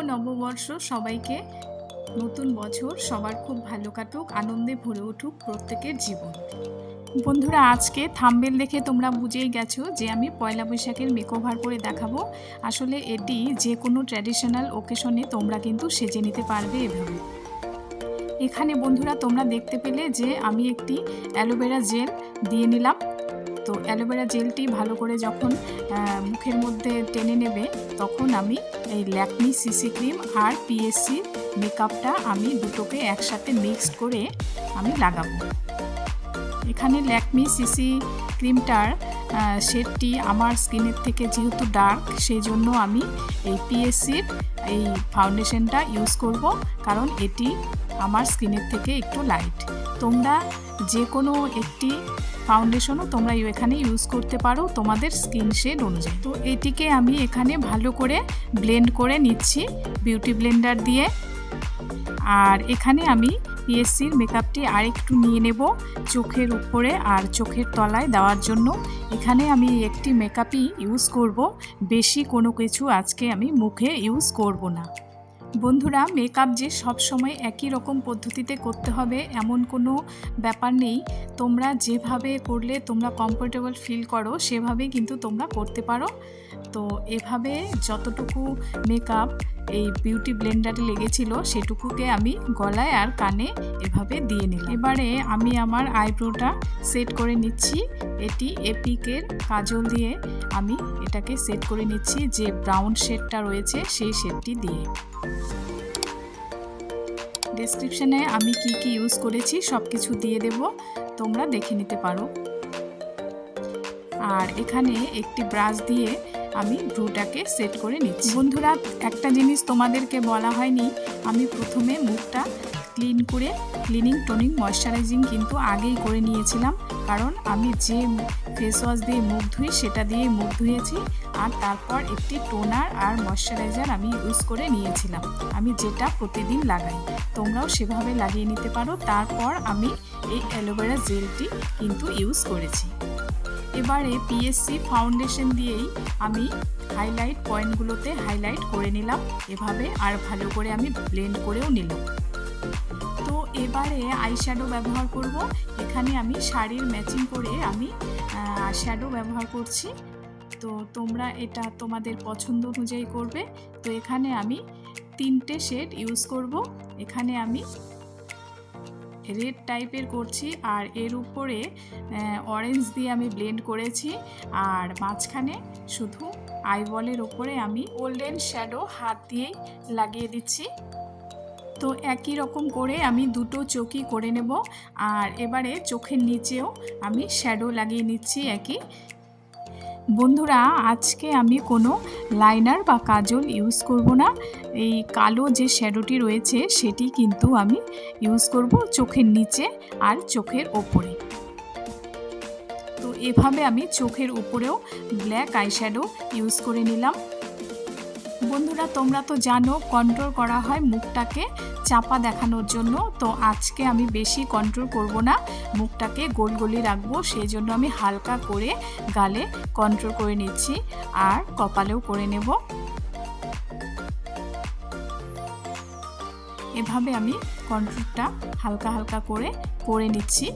নববর্ষ সবাইকে। নতুন বছর সবার খুব ভালো কাটুক, আনন্দে ভরে উঠুক প্রত্যেকের জীবন। বন্ধুরা, আজকে থাম্বেল দেখে তোমরা বুঝেই গেছো যে আমি পয়লা বৈশাখের মেকওভার করে দেখাবো। আসলে এটি যে কোনো ট্র্যাডিশনাল ওকেশনে তোমরা কিন্তু সেজে নিতে পারবে এভাবে। এখানে বন্ধুরা, তোমরা দেখতে পেলে যে আমি একটি অ্যালোভেরা জেল দিয়ে নিলাম। তো অ্যালোভেরা জেলটি ভালো করে যখন মুখের মধ্যে টেনে নেবে, তখন আমি এই ল্যাকমি সিসি ক্রিম আর পিএসসি মেকআপটা আমি দুটোকে একসাথে মিক্সড করে আমি লাগাবো। এখানে ল্যাকমি সিসি ক্রিমটার শেডটি আমার স্কিনের থেকে যেহেতু ডার্ক সেই জন্য আমি এই পিএসসির এই ফাউন্ডেশনটা ইউজ করব, কারণ এটি আমার স্কিনের থেকে একটু লাইট। তোমরা যে কোনো একটি ফাউন্ডেশনও তোমরা এখানে ইউজ করতে পারো তোমাদের স্কিন শেড অনুযায়ী। তো এটিকে আমি এখানে ভালো করে ব্লেন্ড করে নিচ্ছি বিউটি ব্লেন্ডার দিয়ে। আর এখানে আমি পিএসসির মেকআপটি আরেকটু নিয়ে নেব চোখের উপরে আর চোখের তলায় দেওয়ার জন্য। এখানে আমি একটি মেকআপই ইউজ করব, বেশি কোনো কিছু আজকে আমি মুখে ইউজ করব না। বন্ধুরা মেকআপ যে সব সময় একই রকম পদ্ধতিতে করতে হবে এমন কোনো ব্যাপার নেই। তোমরা যেভাবে করলে তোমরা কমফোর্টেবল ফিল করো, সেভাবেই কিন্তু তোমরা করতে পারো। তো এভাবে যতটুকু মেকআপ এই বিউটি ব্লেন্ডারে লেগেছিল, সেটুকুকে আমি গলায় আর কানে এভাবে দিয়ে নিলাম। এবারে আমি আমার আইব্রোটা সেট করে নিচ্ছি। এটি এপিকের কাজল দিয়ে আমি এটাকে সেট করে নিচ্ছি, যে ব্রাউন শেডটা রয়েছে, সেই শেডটি দিয়ে। ডেসক্রিপশনে আমি কি কি ইউজ করেছি সব কিছু দিয়ে দেব, তোমরা দেখে নিতে পারো। আর এখানে একটি ব্রাশ দিয়ে আমি ভ্রুটাকে সেট করে নিচ্ছি। বন্ধুরা, একটা জিনিস তোমাদেরকে বলা হয়নি, আমি প্রথমে মুখটা ক্লিন করে ক্লিনিং, টোনিং, ময়শ্চারাইজিং কিন্তু আগেই করে নিয়েছিলাম, কারণ আমি যে ফেস ওয়াশ দিয়ে মুখ ধুই সেটা দিয়ে মুখ ধুয়েছি, আর তারপর একটি টোনার আর ময়শ্চারাইজার আমি ইউজ করে নিয়েছিলাম, আমি যেটা প্রতিদিন লাগাই, তোমরাও সেভাবে লাগিয়ে নিতে পারো, তারপর আমি এই অ্যালোভেরা জেলটি কিন্তু ইউজ করেছি। এবারে পিএসসি ফাউন্ডেশন দিয়েই আমি হাইলাইট পয়েন্টগুলোতে হাইলাইট করে নিলাম। এভাবে আর ভালো করে আমি ব্লেন্ড করেও নিলাম। তো এবারে আইশ্যাডো ব্যবহার করব। এখানে আমি শাড়ির ম্যাচিং করে আমি শ্যাডো ব্যবহার করছি। তো তোমরা এটা তোমাদের পছন্দ অনুযায়ী করবে। তো এখানে আমি তিনটে শেড ইউজ করব। এখানে আমি রেড টাইপের করছি আর এর উপরে অরেঞ্জ দিয়ে আমি ব্লেন্ড করেছি আর মাঝখানে শুধু আইবলের উপরে আমি গোল্ডেন শ্যাডো হাত দিয়েই লাগিয়ে দিচ্ছি। তো একই রকম করে আমি দুটো চোখই করে নেব আর এবারে চোখের নিচেও আমি শ্যাডো লাগিয়ে নিচ্ছি একই। বন্ধুরা, আজকে আমি কোনো লাইনার বা কাজল ইউজ করব না। এই কালো যে শ্যাডোটি রয়েছে, সেটি কিন্তু আমি ইউজ করব চোখের নিচে আর চোখের ওপরে। তো এভাবে আমি চোখের উপরেও ব্ল্যাক আইশ্যাডো ইউজ করে নিলাম। বন্ধুরা, তোমরা তো জানো কন্ট্রোল করা হয় মুখটাকে চাপা দেখানোর জন্য। তো আজকে আমি বেশি কন্ট্রোল করব না, মুখটাকে গোল গলি রাখব। সেই জন্য আমি হালকা করে গালে কন্ট্রোল করে নিচ্ছি আর কপালেও করে নেব। এভাবে আমি কন্ট্রোলটা হালকা হালকা করে করে নিচ্ছি।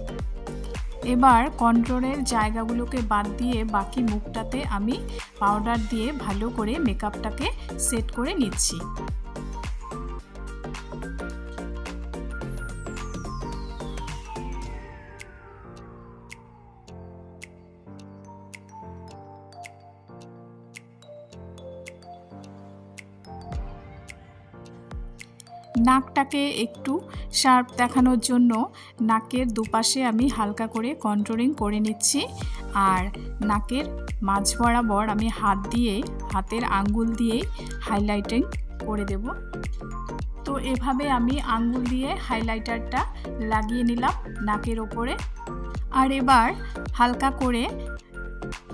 এবার কন্ট্রোলের জায়গাগুলোকে বাদ দিয়ে বাকি মুখটাতে আমি পাউডার দিয়ে ভালো করে মেকআপটাকে সেট করে নিচ্ছি। নাকটাকে একটু শার্প দেখানোর জন্য নাকের দুপাশে আমি হালকা করে কন্ট্রোলিং করে নিচ্ছি। আর নাকের মাঝ বরাবর আমি হাত দিয়ে, হাতের আঙ্গুল দিয়ে হাইলাইটিং করে দেব। তো এভাবে আমি আঙ্গুল দিয়ে হাইলাইটারটা লাগিয়ে নিলাম নাকের ওপরে। আর এবার হালকা করে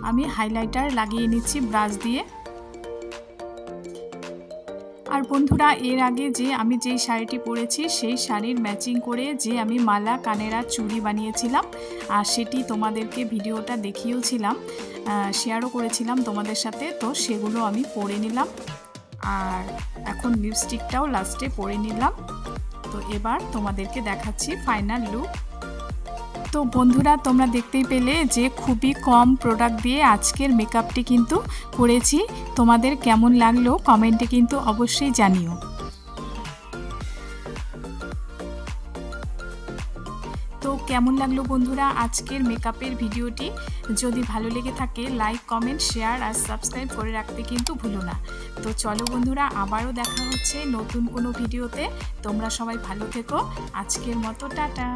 আমি হাইলাইটার লাগিয়ে নিচ্ছি ব্রাশ দিয়ে। আর বন্ধুরা, এর আগে যে আমি যেই শাড়িটি পরেছি, সেই শাড়ির ম্যাচিং করে যে আমি মালা, কানের, চুড়ি বানিয়েছিলাম, আর সেটি তোমাদেরকে ভিডিওটা দেখিয়েওছিলাম শেয়ারও করেছিলাম তোমাদের সাথে, তো সেগুলো আমি পরে নিলাম। আর এখন লিপস্টিকটাও লাস্টে পরে নিলাম। তো এবার তোমাদেরকে দেখাচ্ছি ফাইনাল লুক তো বন্ধুরা, তোমরা দেখতেই পেলে যে খুবই কম প্রোডাক্ট দিয়ে আজকের মেকআপটি কিন্তু করেছি। তোমাদের কেমন লাগল কমেন্টে কিন্তু অবশ্যই জানিও। তো কেমন লাগল বন্ধুরা আজকের মেকআপের ভিডিওটি যদি ভালো লেগে থাকে লাইক কমেন্ট শেয়ার আর সাবস্ক্রাইব করে রাখতে কিন্তু ভুলো না। তো চলো বন্ধুরা, আবারও দেখা হচ্ছে নতুন কোনো ভিডিওতে তোমরা সবাই ভালো থেকো। আজকের মতো, টাটা।